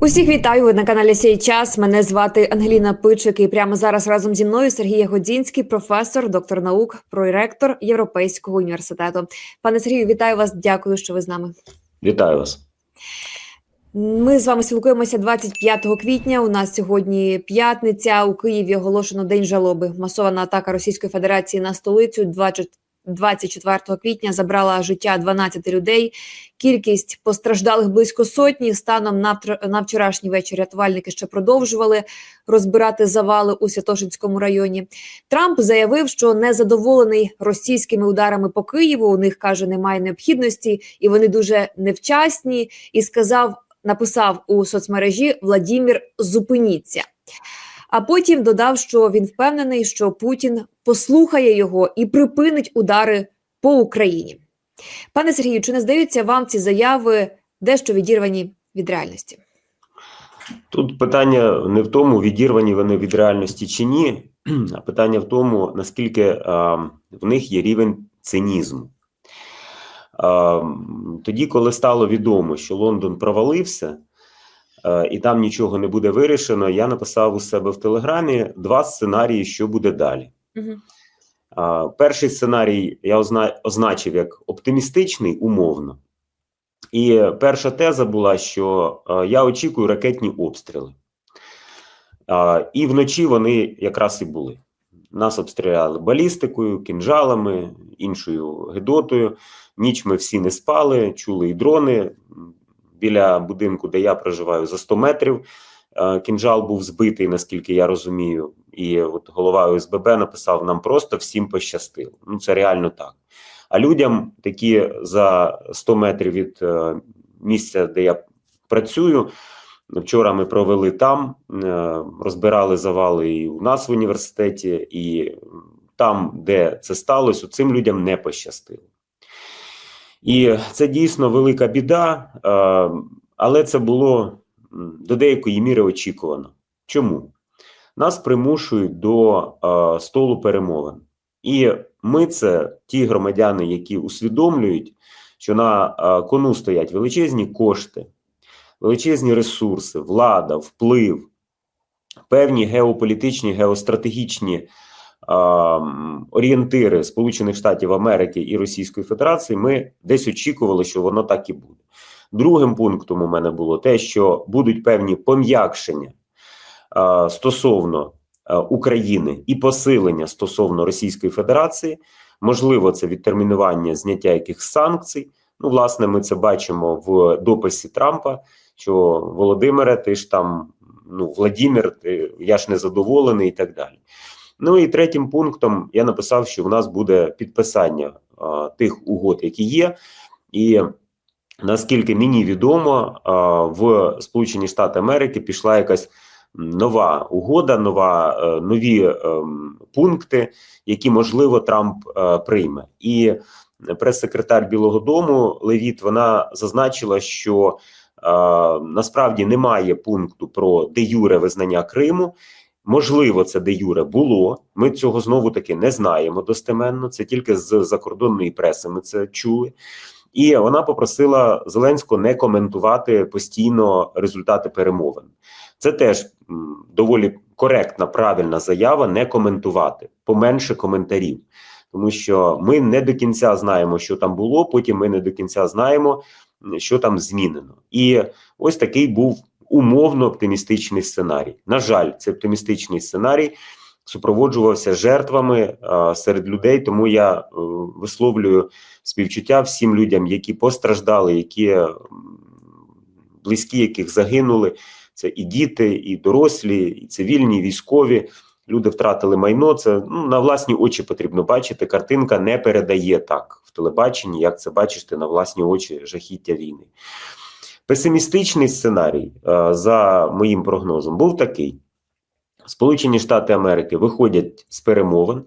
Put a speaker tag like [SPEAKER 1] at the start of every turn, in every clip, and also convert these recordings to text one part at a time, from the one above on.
[SPEAKER 1] Усіх вітаю ви на каналі Сей час. Мене звати Ангеліна Пичик. І прямо зараз разом зі мною Сергій Ягодзінський, професор, доктор наук, проректор Європейського університету. Пане Сергію, вітаю вас. Дякую, що ви з нами.
[SPEAKER 2] Вітаю вас.
[SPEAKER 1] Ми з вами спілкуємося 25 квітня. У нас сьогодні п'ятниця. У Києві оголошено день жалоби. Масована атака Російської Федерації на столицю 20 24 квітня забрала життя 12 людей. Кількість постраждалих близько сотні. Станом на вчорашній вечір рятувальники ще продовжували розбирати завали у Святошинському районі. Трамп заявив, що не задоволений російськими ударами по Києву. У них каже, немає необхідності, і вони дуже невчасні. І сказав, написав у соцмережі Владімір, зупиніться. А потім додав, що він впевнений, що Путін послухає його і припинить удари по Україні. Пане Сергію, чи не здаються вам ці заяви дещо відірвані від реальності?
[SPEAKER 2] Тут питання не в тому, відірвані вони від реальності чи ні, а питання в тому, наскільки а, в них є рівень цинізму. А, тоді, коли стало відомо, що Лондон провалився і там нічого не буде вирішено, я написав у себе в Телеграмі два сценарії, що буде далі.
[SPEAKER 1] Угу.
[SPEAKER 2] Перший сценарій я означив як оптимістичний, умовно. І перша теза була, що е, я очікую ракетні обстріли. І вночі вони якраз і були. Нас обстріляли балістикою, кінжалами, іншою гидотою. Ніч ми всі не спали, чули і дрони. Біля будинку, де я проживаю, за 100 метрів. е, Кінжал був збитий, наскільки я розумію. І от голова ОСББ написав: нам просто всім пощастило. Ну, це реально так. А людям, такі за 100 метрів від е, місця, де я працюю, вчора ми провели там, е, розбирали завали і у нас в університеті, і там, де це сталося, цим людям не пощастило. І це дійсно велика біда, е, але це було до деякої міри очікувано. Чому? Нас примушують до е, столу перемовин. І ми це ті громадяни, які усвідомлюють, що на е, кону стоять величезні кошти, величезні ресурси, влада, вплив, певні геополітичні, геостратегічні орієнтири Сполучених Штатів Америки і Російської Федерації. Ми десь очікували, що воно так і буде. Другим пунктом у мене було те, що будуть певні пом'якшення стосовно України і посилення стосовно Російської Федерації. Можливо, це відтермінування зняття якихось санкцій. Ну, власне, ми це бачимо в дописі Трампа. Що Володимире, ти ж там, ну, Владимир, ти, я ж не задоволений і так далі. Ну і третім пунктом я написав, що в нас буде підписання а, тих угод, які є, і наскільки мені відомо, а, в Сполучені Штати Америки пішла якась нова угода, нова, е, нові ем, пункти, які можливо Трамп е, прийме. І прес-секретар Білого Дому Левіт вона зазначила, що е, насправді немає пункту про де юре визнання Криму. Можливо, це де юре було. Ми цього знову таки не знаємо достеменно. Це тільки з закордонної преси. Ми це чули. І вона попросила Зеленського не коментувати постійно результати перемовин. Це теж доволі коректна, правильна заява не коментувати, поменше коментарів, тому що ми не до кінця знаємо, що там було. Потім ми не до кінця знаємо, що там змінено. І ось такий був умовно оптимістичний сценарій. На жаль, цей оптимістичний сценарій супроводжувався жертвами а, серед людей. Тому я е, висловлюю співчуття всім людям, які постраждали, які близькі, яких загинули. Це і діти, і дорослі, і цивільні, і військові. Люди втратили майно. Це ну, на власні очі потрібно бачити. Картинка не передає так в телебаченні, як це бачиш ти на власні очі жахіття війни. Песимістичний сценарій, е, за моїм прогнозом, був такий: Сполучені Штати Америки виходять з перемовин.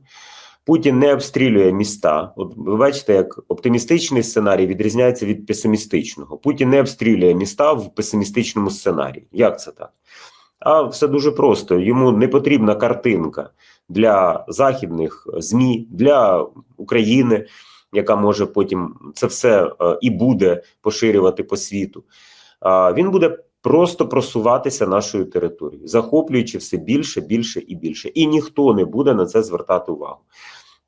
[SPEAKER 2] Путін не обстрілює міста. От ви бачите, як оптимістичний сценарій відрізняється від песимістичного. Путін не обстрілює міста в песимістичному сценарії. Як це так? А все дуже просто. Йому не потрібна картинка для західних ЗМІ, для України, яка може потім це все е, і буде поширювати по світу. Він буде просто просуватися нашою територією, захоплюючи все більше, більше і більше. І ніхто не буде на це звертати увагу.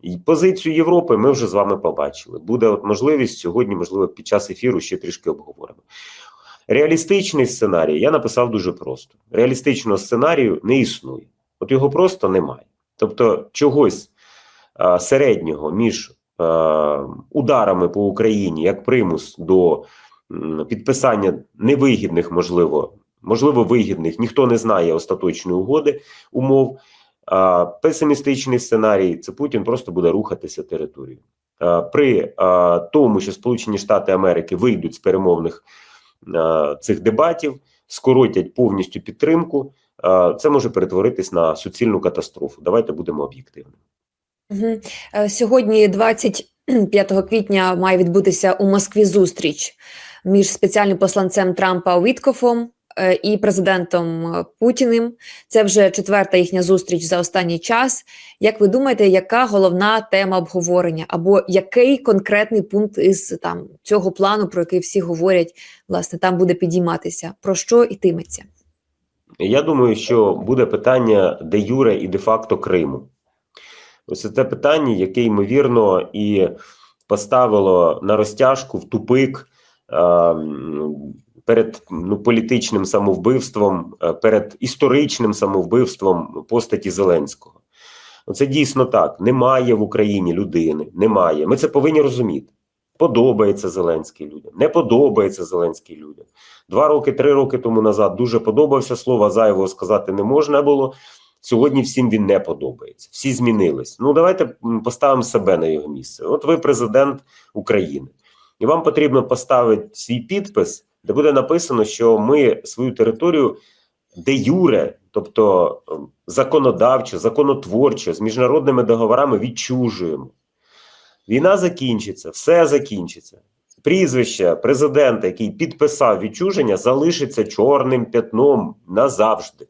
[SPEAKER 2] І позицію Європи ми вже з вами побачили. Буде от можливість сьогодні, можливо, під час ефіру ще трішки обговоримо. Реалістичний сценарій я написав дуже просто: реалістичного сценарію не існує, от його просто немає. Тобто, чогось а, середнього між а, ударами по Україні як примус до підписання невигідних, можливо, можливо, вигідних, ніхто не знає остаточної угоди умов. Песимістичний сценарій це Путін просто буде рухатися територією. При тому, що Сполучені Штати Америки вийдуть з перемовних цих дебатів, скоротять повністю підтримку, це може перетворитись на суцільну катастрофу. Давайте будемо об'єктивними.
[SPEAKER 1] Угу. Сьогодні, 25 квітня, має відбутися у Москві зустріч між спеціальним посланцем Трампа Віткофом е, і президентом е, Путіним. Це вже четверта їхня зустріч за останній час. Як ви думаєте, яка головна тема обговорення, або який конкретний пункт із там цього плану, про який всі говорять, власне, там буде підійматися? Про що йтиметься?
[SPEAKER 2] Я думаю, що буде питання де юре і де факто Криму. Ось це питання, яке ймовірно і поставило на розтяжку в тупик перед ну, політичним самовбивством, е, перед історичним самовбивством постаті Зеленського. Оце дійсно так. Немає в Україні людини. Немає. Ми це повинні розуміти. Подобається Зеленський людям, не подобається Зеленський людям. Два роки, три роки тому назад дуже подобався. Слова зайвого сказати не можна було. Сьогодні всім він не подобається. Всі змінились. Ну давайте поставимо себе на його місце. От ви президент України, і вам потрібно поставити свій підпис, де буде написано, що ми свою територію де юре, тобто ем, законодавчо, законотворчо, з міжнародними договорами відчужуємо. Війна закінчиться, все закінчиться. Прізвище президента, який підписав відчуження, залишиться чорним п'ятном назавжди.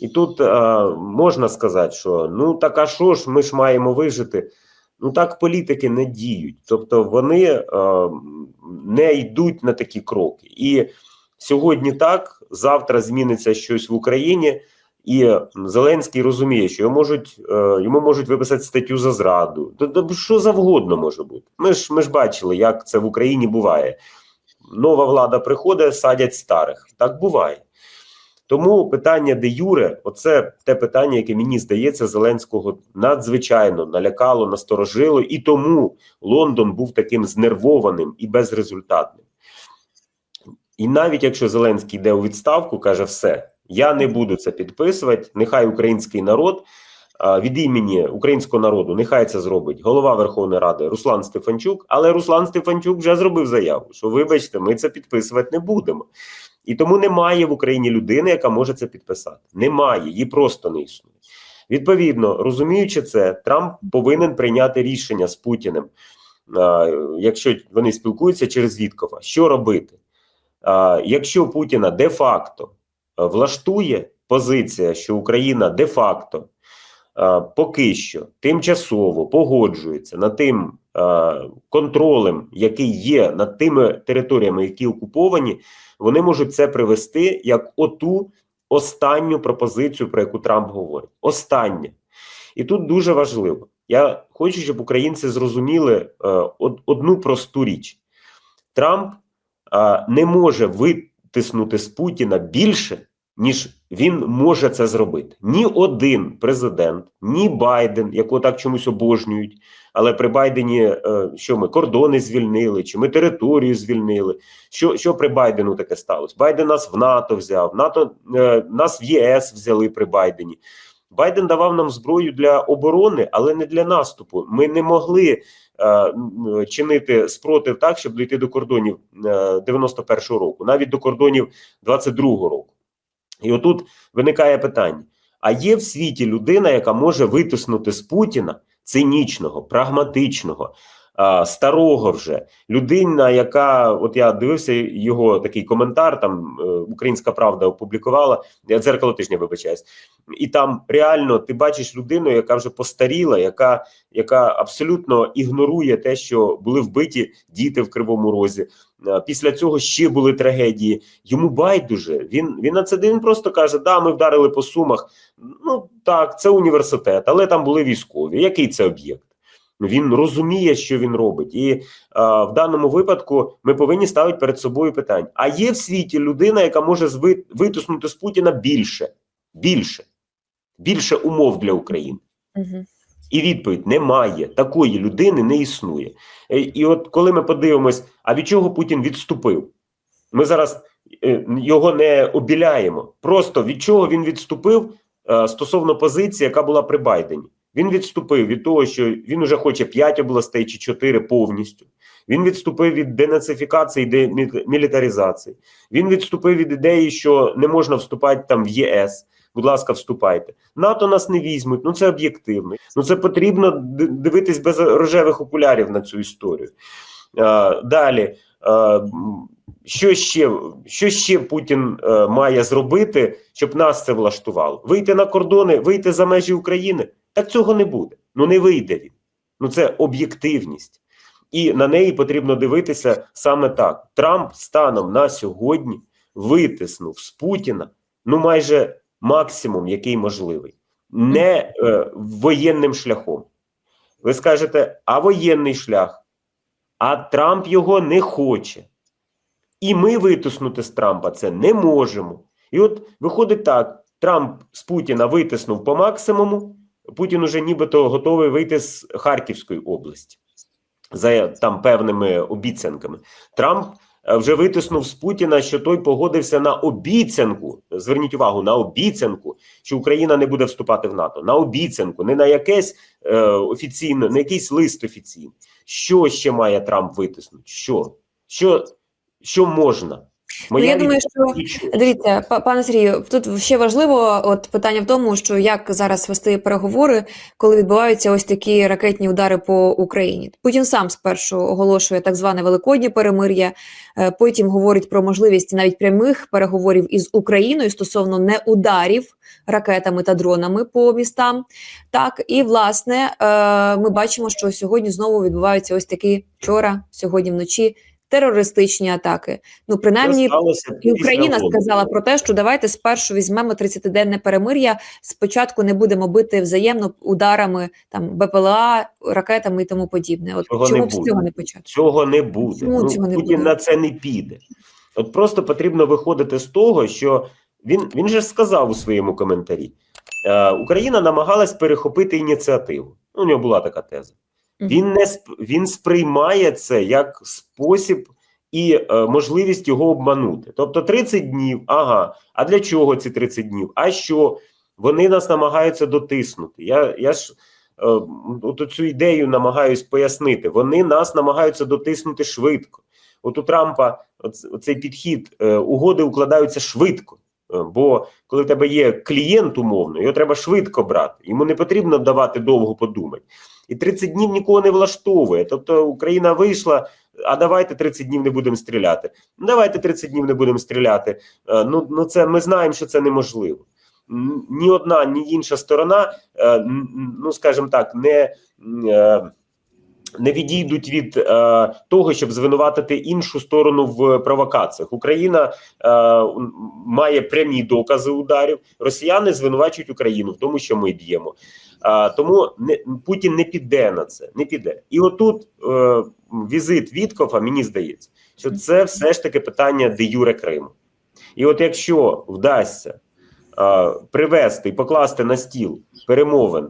[SPEAKER 2] І тут е, можна сказати, що ну так а що ж, ми ж маємо вижити. Ну так політики не діють. Тобто вони е, не йдуть на такі кроки. І сьогодні так, завтра зміниться щось в Україні, і Зеленський розуміє, що можуть, е, йому можуть виписати статтю за зраду. Тобто, що завгодно може бути. Ми ж, ми ж бачили, як це в Україні буває. Нова влада приходить, садять старих. Так буває. Тому питання де Юре, оце те питання, яке мені здається, Зеленського надзвичайно налякало, насторожило, і тому Лондон був таким знервованим і безрезультатним. І навіть якщо Зеленський йде у відставку, каже: все, я не буду це підписувати. Нехай український народ від імені українського народу, нехай це зробить голова Верховної Ради Руслан Стефанчук. Але Руслан Стефанчук вже зробив заяву, що вибачте, ми це підписувати не будемо. І тому немає в Україні людини, яка може це підписати. Немає, її просто не існує. Відповідно, розуміючи це, Трамп повинен прийняти рішення з Путіним, якщо вони спілкуються через Віткова, що робити. Якщо Путіна де-факто влаштує позиція, що Україна де-факто поки що тимчасово погоджується над тим контролем, який є над тими територіями, які окуповані, вони можуть це привести як оту останню пропозицію, про яку Трамп говорить. Остання. І тут дуже важливо. Я хочу, щоб українці зрозуміли е, одну просту річ: Трамп е, не може витиснути з Путіна більше, ніж він може це зробити. Ні один президент, ні Байден, якого так чомусь обожнюють. Але при Байдені е, що ми кордони звільнили, чи ми територію звільнили? Що що при Байдену таке сталося? Байден нас в НАТО взяв, НАТО е, нас в ЄС взяли при Байдені. Байден давав нам зброю для оборони, але не для наступу. Ми не могли е, чинити спротив так, щоб дійти до кордонів е, 91-го року, навіть до кордонів 22-го року. І отут виникає питання: а є в світі людина, яка може витиснути з Путіна цинічного, прагматичного, старого вже людина, яка от я дивився його такий коментар. Там е, Українська Правда опублікувала я дзеркало тижня, вибачаюсь, і там реально ти бачиш людину, яка вже постаріла, яка, яка абсолютно ігнорує те, що були вбиті діти в Кривому Розі. Після цього ще були трагедії. Йому байдуже. Він він на це він просто каже: Да, ми вдарили по сумах. Ну так, це університет, але там були військові. Який це об'єкт? Він розуміє, що він робить, і е, в даному випадку ми повинні ставити перед собою питання: а є в світі людина, яка може витиснути з Путіна більше, більше, більше умов для України.
[SPEAKER 1] Угу.
[SPEAKER 2] І відповідь немає. Такої людини не існує. Е, І от коли ми подивимось, а від чого Путін відступив? Ми зараз е, його не обіляємо. Просто від чого він відступив е, стосовно позиції, яка була при Байдені. Він відступив від того, що він уже хоче 5 областей чи 4 повністю. Він відступив від денацифікації, демілітаризації. Він відступив від ідеї, що не можна вступати там в ЄС. Будь ласка, вступайте. НАТО нас не візьмуть. Ну це об'єктивно. Ну це потрібно дивитись без рожевих окулярів на цю історію. Е, далі. М, що ще, що ще Путін е, має зробити, щоб нас це влаштувало? Вийти на кордони, вийти за межі України? Так цього не буде. Ну не вийде він. Ну це об'єктивність. І на неї потрібно дивитися саме так. Трамп станом на сьогодні витиснув з Путіна ну майже максимум, який можливий, не е, воєнним шляхом. Ви скажете, а воєнний шлях? А Трамп його не хоче. І ми витиснути з Трампа це не можемо. І от виходить так: Трамп з Путіна витиснув по максимуму. Путін уже нібито готовий вийти з Харківської області за там певними обіцянками. Трамп вже витиснув з Путіна, що той погодився на обіцянку. Зверніть увагу на обіцянку, що Україна не буде вступати в НАТО. На обіцянку, не на якесь е, офіційне, не якийсь лист офіційний. Що ще має Трамп витиснути? Що? Що, що можна?
[SPEAKER 1] Ну, я думаю, що. Дивіться, пане Сергію, тут ще важливо от питання в тому, що як зараз вести переговори, коли відбуваються ось такі ракетні удари по Україні. Путін сам спершу оголошує так зване великоднє перемир'я, е, потім говорить про можливість навіть прямих переговорів із Україною стосовно не ударів ракетами та дронами по містам. Так і власне е, ми бачимо, що сьогодні знову відбуваються ось такі вчора, сьогодні вночі. Терористичні атаки. Ну, принаймні, і Україна сказала про те, що давайте спершу візьмемо 30-денне перемир'я. Спочатку не будемо бити взаємно ударами там БПЛА, ракетами і тому подібне. От
[SPEAKER 2] Цього
[SPEAKER 1] чому б з цього не почати?
[SPEAKER 2] Цього не буде.
[SPEAKER 1] Чому
[SPEAKER 2] ну,
[SPEAKER 1] цього не
[SPEAKER 2] Путін
[SPEAKER 1] буде?
[SPEAKER 2] на це не піде. От просто потрібно виходити з того, що він, він же сказав у своєму коментарі: е, Україна намагалась перехопити ініціативу. Ну, у нього була така теза. Він не він сприймає це як спосіб і е, можливість його обманути. Тобто 30 днів. Ага, а для чого ці 30 днів? А що? Вони нас намагаються дотиснути. Я, я ж е, от цю ідею намагаюсь пояснити. Вони нас намагаються дотиснути швидко. От у Трампа оцей підхід е, угоди укладаються швидко. Е, Бо коли в тебе є клієнт умовно, його треба швидко брати. Йому не потрібно давати довго подумати. І 30 днів нікого не влаштовує. Тобто Україна вийшла, а давайте 30 днів не будемо стріляти. Ну, Давайте 30 днів не будемо стріляти. Е, Ну, ну це ми знаємо, що це неможливо. Ні одна, ні інша сторона, е, ну скажімо так, не. е, Не відійдуть від того, щоб звинуватити іншу сторону в провокаціях. Україна має прямі докази ударів. Росіяни звинувачують Україну в тому, що ми б'ємо. Тому не, Путін не піде на це, не піде. І отут е, візит Віткофа, мені здається, що це все ж таки питання де юре Криму. І от якщо вдасться е, привести і покласти на стіл перемовин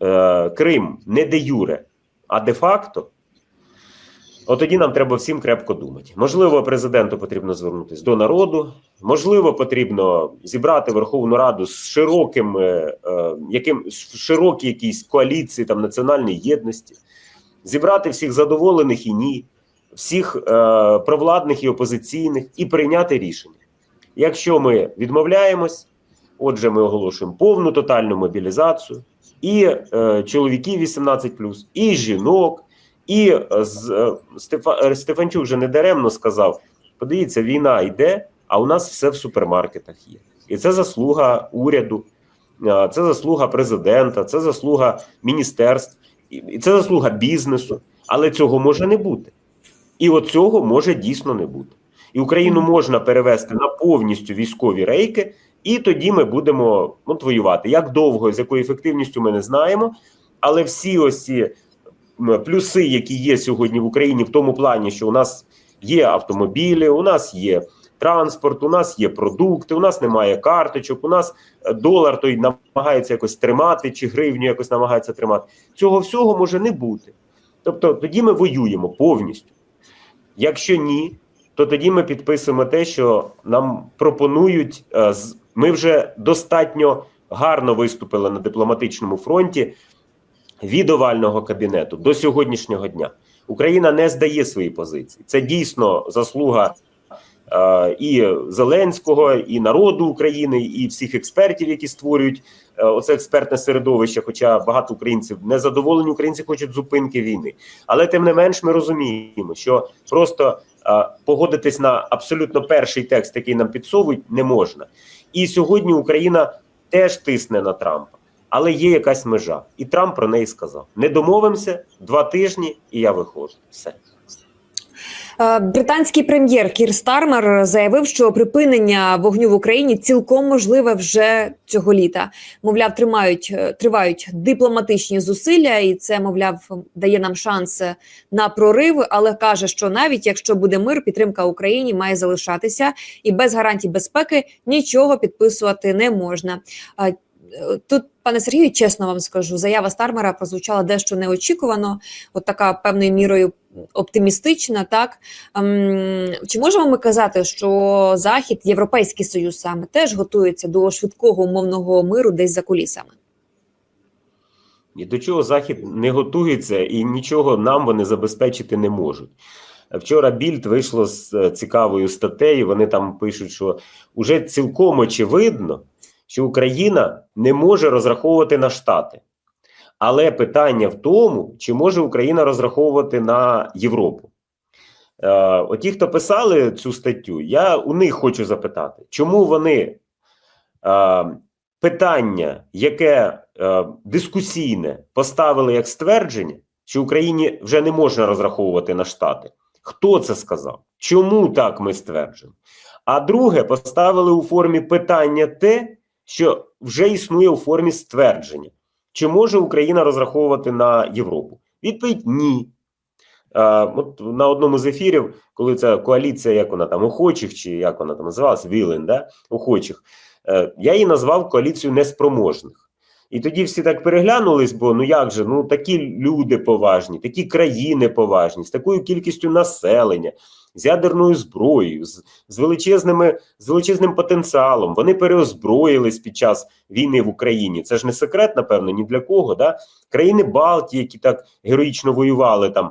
[SPEAKER 2] е, Крим не де юре, а де-факто, от тоді нам треба всім крепко думати. Можливо, президенту потрібно звернутися до народу, можливо, потрібно зібрати Верховну Раду з широким, е, е, яким широкій якійсь коаліції там національної єдності, зібрати всіх задоволених і ні, всіх е, провладних і опозиційних, і прийняти рішення. Якщо ми відмовляємось, отже, ми оголошуємо повну тотальну мобілізацію і е, чоловіків 18+, і жінок. І е, е, Стефа, е, Стефанчук вже не даремно сказав: подивіться, війна йде, а у нас все в супермаркетах є. І це заслуга уряду, це заслуга президента, це заслуга міністерств, і це заслуга бізнесу. Але цього може не бути. І от цього може дійсно не бути. І Україну можна перевести на повністю військові рейки, і тоді ми будемо от, воювати. Як довго, з якою ефективністю ми не знаємо. Але всі ось ці плюси, які є сьогодні в Україні, в тому плані, що у нас є автомобілі, у нас є транспорт, у нас є продукти, у нас немає карточок, у нас е, долар той намагається якось тримати, чи гривню якось намагається тримати. Цього всього може не бути. Тобто тоді ми воюємо повністю. Якщо ні, то тоді ми підписуємо те, що нам пропонують. е, Ми вже достатньо гарно виступили на дипломатичному фронті від овального кабінету до сьогоднішнього дня. Україна не здає свої позиції. Це дійсно заслуга е, і Зеленського, і народу України, і всіх експертів, які створюють е, оце експертне середовище. Хоча багато українців незадоволені, українці хочуть зупинки війни. Але тим не менш, ми розуміємо, що просто е, погодитись на абсолютно перший текст, який нам підсовують, не можна. І сьогодні Україна теж тисне на Трампа. Але є якась межа, і Трамп про неї сказав: не домовимося два тижні, і я виходжу. Все.
[SPEAKER 1] Е, Британський прем'єр Кір Стармер заявив, що припинення вогню в Україні цілком можливе вже цього літа. Мовляв, тримають е, тривають дипломатичні зусилля, і це, мовляв, дає нам шанс на прорив. Але каже, що навіть якщо буде мир, підтримка Україні має залишатися, і без гарантій безпеки нічого підписувати не можна. Тут, пане Сергію, чесно вам скажу, заява Стармера прозвучала дещо неочікувано, от така певною мірою оптимістична. Так Ем, чи можемо ми казати, що Захід, Європейський Союз саме теж готується до швидкого умовного миру десь за кулісами?
[SPEAKER 2] І до чого Захід не готується, і нічого нам вони забезпечити не можуть. Вчора Більд вийшло з е, цікавою статтею. Вони там пишуть, що уже цілком очевидно, що Україна не може розраховувати на Штати. Але питання в тому, чи може Україна розраховувати на Європу. Е, оті, хто писали цю статтю, я у них хочу запитати, чому вони е, питання, яке е, дискусійне, поставили як ствердження, що Україні вже не можна розраховувати на Штати. Хто це сказав? Чому так ми стверджуємо? А друге, поставили у формі питання те, що вже існує у формі ствердження. Чи може Україна розраховувати на Європу? Відповідь ні. А, от на одному з ефірів, коли ця коаліція, як вона там охочих, чи як вона там називалась, Вілен, да? охочих, е, я її назвав коаліцією неспроможних. І тоді всі так переглянулись, бо ну як же, ну такі люди поважні, такі країни поважні, з такою кількістю населення, з ядерною зброєю, з, з величезними з величезним потенціалом. Вони переозброїлись під час війни в Україні. Це ж не секрет, напевно, ні для кого. Да? Країни Балтії, які так героїчно воювали там.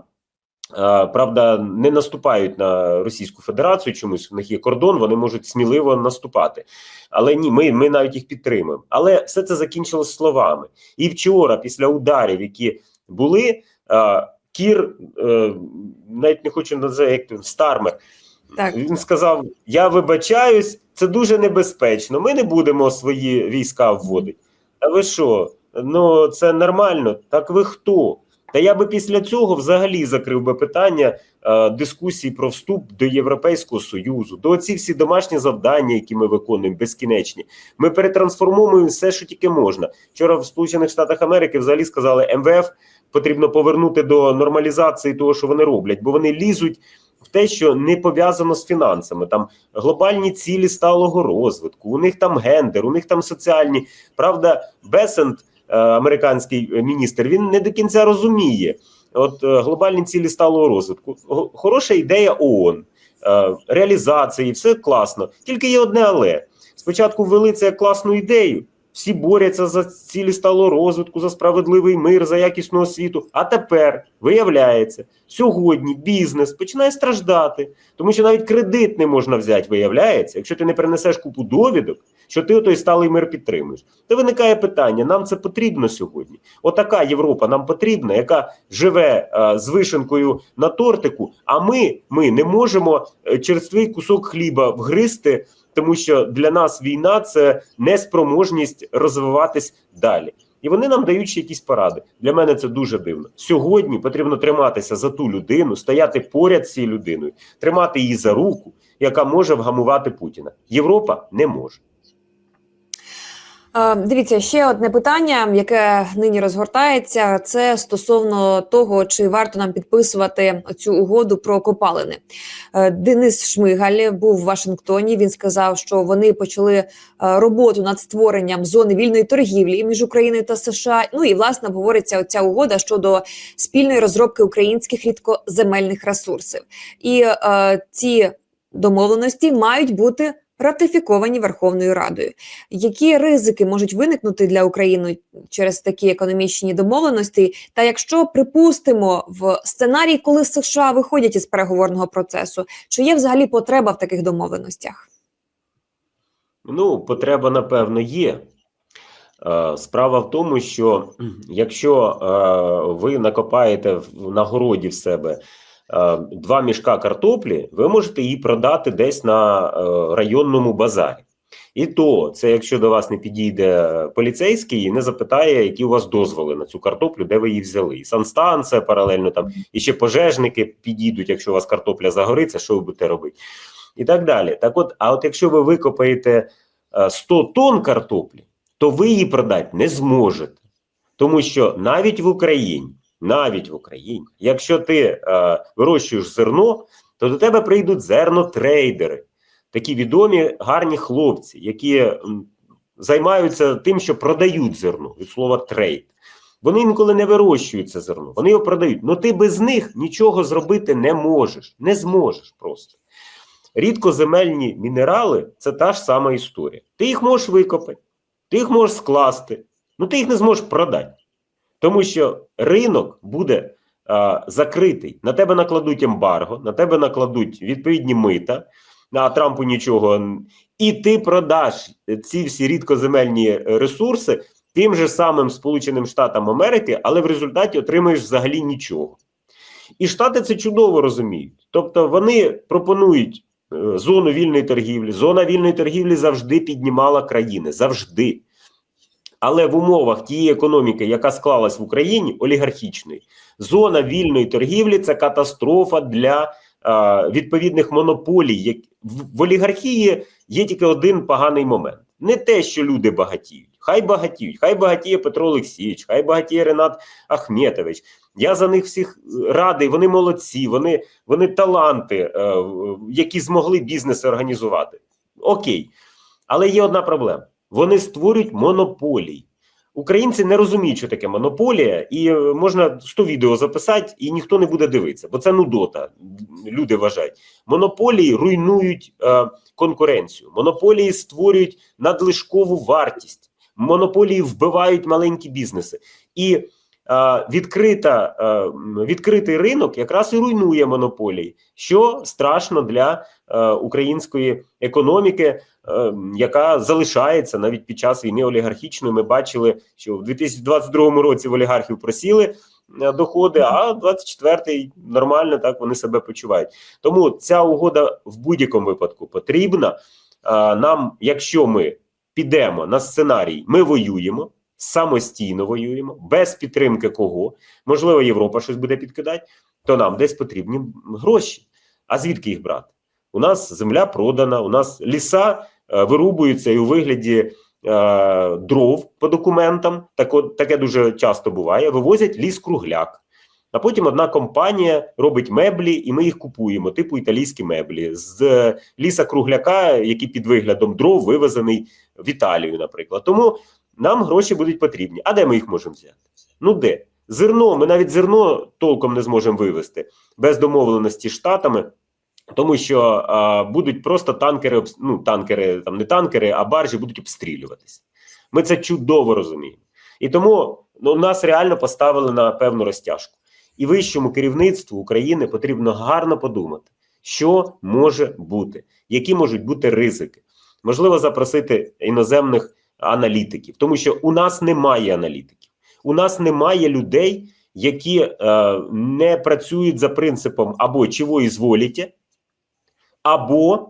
[SPEAKER 2] Правда, не наступають на Російську Федерацію. Чомусь у них є кордон, вони можуть сміливо наступати. Але ні, ми, ми навіть їх підтримуємо. Але все це закінчилось словами. І вчора, після ударів, які були, Кір е, навіть не хочу називати як він, Стармер.
[SPEAKER 1] Так.
[SPEAKER 2] Він сказав: Я вибачаюсь, це дуже небезпечно. Ми не будемо свої війська вводити. А ви що? Ну це нормально. Так ви хто? Та я би після цього взагалі закрив би питання е, дискусії про вступ до Європейського Союзу, до ці всі домашні завдання, які ми виконуємо, безкінечні. Ми перетрансформуємо все, що тільки можна. Вчора в Сполучених Штатах Америки взагалі сказали, МВФ потрібно повернути до нормалізації того, що вони роблять, бо вони лізуть в те, що не пов'язано з фінансами. Там глобальні цілі сталого розвитку, у них там гендер, у них там соціальні. Правда, Бесент, е, американський міністр, він не до кінця розуміє. От е, глобальні цілі сталого розвитку. Хороша ідея ООН, е, реалізації, все класно. Тільки є одне але. Спочатку ввели це як класну ідею. Всі борються за цілі сталого розвитку, за справедливий мир, за якісну освіту. А тепер виявляється, сьогодні бізнес починає страждати, тому що навіть кредит не можна взяти, виявляється, якщо ти не принесеш купу довідок, що ти той сталий мир підтримуєш. То виникає питання: нам це потрібно сьогодні. Отака Європа нам потрібна, яка живе е, з вишенкою на тортику. А ми, ми не можемо е, черствий кусок хліба вгризти тому що для нас війна це неспроможність розвиватись далі. І вони нам дають ще якісь поради. Для мене це дуже дивно. Сьогодні потрібно триматися за ту людину, стояти поряд з цією людиною, тримати її за руку, яка може вгамувати Путіна. Європа не може.
[SPEAKER 1] Дивіться, ще одне питання, яке нині розгортається, це стосовно того, чи варто нам підписувати цю угоду про копалини. Е, Денис Шмигаль був в Вашингтоні. Він сказав, що вони почали е, роботу над створенням зони вільної торгівлі між Україною та США. Ну і власне говориться оця угода щодо спільної розробки українських рідкоземельних ресурсів. І е, ці домовленості мають бути ратифіковані Верховною Радою. Які ризики можуть виникнути для України через такі економічні домовленості? Та якщо припустимо в сценарії, коли США виходять із переговорного процесу, чи є взагалі потреба в таких домовленостях?
[SPEAKER 2] Ну, потреба, напевно, є. Е, Справа в тому, що якщо е, ви накопаєте в- на городі в себе два мішка картоплі, ви можете її продати десь на е, районному базарі. І то, це якщо до вас не підійде поліцейський і не запитає, які у вас дозволи на цю картоплю, де ви її взяли. І санстанція паралельно там, і ще пожежники підійдуть, якщо у вас картопля загориться, що ви будете робити? І так далі. Так от, а от якщо ви викопаєте е, 100 тонн картоплі, то ви її продати не зможете. Тому що навіть в Україні, навіть в Україні, якщо ти е, вирощуєш зерно, то до тебе прийдуть зернотрейдери, такі відомі гарні хлопці, які займаються тим, що продають зерно від слова трейд. Вони інколи не вирощують це зерно, вони його продають. Ну ти без них нічого зробити не можеш, не зможеш просто. Рідкоземельні мінерали це та ж сама історія. Ти їх можеш викопати, ти їх можеш скласти, ну ти їх не зможеш продати. Тому що ринок буде а, закритий. На тебе накладуть ембарго, на тебе накладуть відповідні мита, а Трампу нічого. І ти продаш ці всі рідкоземельні е, ресурси тим же самим Сполученим Штатам Америки, але в результаті отримаєш взагалі нічого. І Штати це чудово розуміють. Тобто вони пропонують е, зону вільної торгівлі. Зона вільної торгівлі завжди піднімала країни. Завжди. Але в умовах тієї економіки, яка склалась в Україні, олігархічної, зона вільної торгівлі це катастрофа для е, відповідних монополій. В, олігархії є тільки один поганий момент: не те, що люди багатіють. Хай багатіють, хай багатіє Петро Олексійович, хай багатіє Ренат Ахметович. Я за них всіх радий, вони молодці, вони, вони таланти, е, які змогли бізнес організувати. Окей. Але є одна проблема: вони створюють монополії. Українці не розуміють, що таке монополія, і е, можна 100 відео записати, і ніхто не буде дивитися, бо це нудота. Люди вважають. Монополії руйнують е, конкуренцію, монополії створюють надлишкову вартість, монополії вбивають маленькі бізнеси. І відкрита, е, відкритий ринок якраз і руйнує монополії, що страшно для е, української економіки, е, яка залишається навіть під час війни олігархічної. Ми бачили, що в 2022 році в олігархів просіли е, доходи, а 24-й нормально так вони себе почувають. Тому ця угода в будь-якому випадку потрібна. Нам, якщо ми підемо на сценарій, ми воюємо. Самостійно воюємо, без підтримки кого, можливо, Європа щось буде підкидати, то нам десь потрібні гроші. А звідки їх брати? У нас земля продана, у нас ліса е, вирубуються і у вигляді е, дров по документам. Так, от, таке дуже часто буває. Вивозять ліс кругляк. А потім одна компанія робить меблі, і ми їх купуємо, типу італійські меблі з е, ліса кругляка, який під виглядом дров вивезений в Італію, наприклад. Тому нам гроші будуть потрібні. А де ми їх можемо взяти? Ну де? Зерно, ми навіть зерно толком не зможемо вивезти без домовленості штатами. Тому що а, будуть просто танкери, ну танкери, там не танкери, а баржі будуть обстрілюватися. Ми це чудово розуміємо. І тому ну, нас реально поставили на певну розтяжку. І вищому керівництву України потрібно гарно подумати, що може бути, які можуть бути ризики. Можливо, запросити іноземних аналітиків, тому що у нас немає аналітиків, у нас немає людей, які е, не працюють за принципом або чого ізволіте, або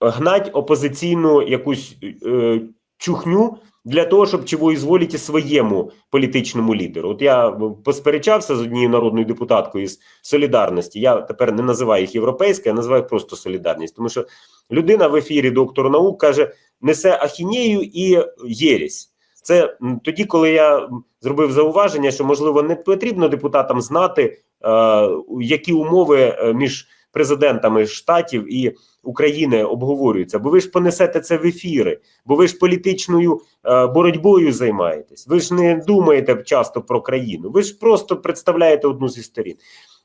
[SPEAKER 2] гнать опозиційну якусь е, чухню для того, щоб чого ізволіти своєму політичному лідеру. От я посперечався з однією народною депутаткою з солідарності. Я тепер не називаю їх європейською, я називаю просто солідарність, тому що людина в ефірі доктор наук каже: несе ахінею і єресь. Це тоді, коли я зробив зауваження, що можливо не потрібно депутатам знати, е, які умови е, між президентами штатів і України обговорюються, бо ви ж понесете це в ефіри, бо ви ж політичною е, боротьбою займаєтесь. Ви ж не думаєте часто про країну. Ви ж просто представляєте одну зі сторін.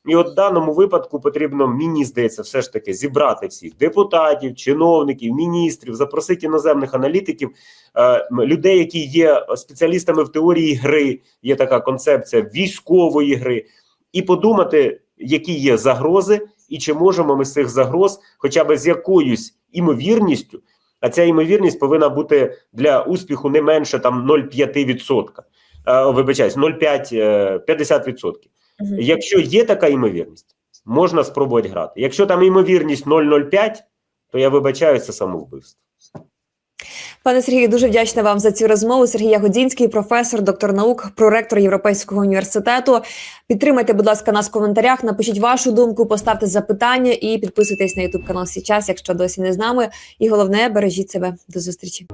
[SPEAKER 2] І от в даному випадку потрібно, мені здається, все ж таки зібрати всіх депутатів, чиновників, міністрів, запросити іноземних аналітиків, е, людей, які є спеціалістами в теорії гри. Є така концепція військової гри, і подумати, які є загрози, і чи можемо ми з цих загроз, хоча б з якоюсь імовірністю, а ця ймовірність повинна бути для успіху не менше там 0,5%. Е, вибачаюсь, 0,5, е, 50%.
[SPEAKER 1] Мгм.
[SPEAKER 2] Якщо є така ймовірність, можна спробувати грати. Якщо там ймовірність 0,05, то я вибачаю, це самовбивство.
[SPEAKER 1] Пане Сергію, дуже вдячна вам за цю розмову. Сергій Ягодзінський, професор, доктор наук, проректор Європейського університету. Підтримайте, будь ласка, нас в коментарях. Напишіть вашу думку, поставте запитання і підписуйтесь на Ютуб канал Січас, якщо досі не з нами. І головне, бережіть себе. До зустрічі.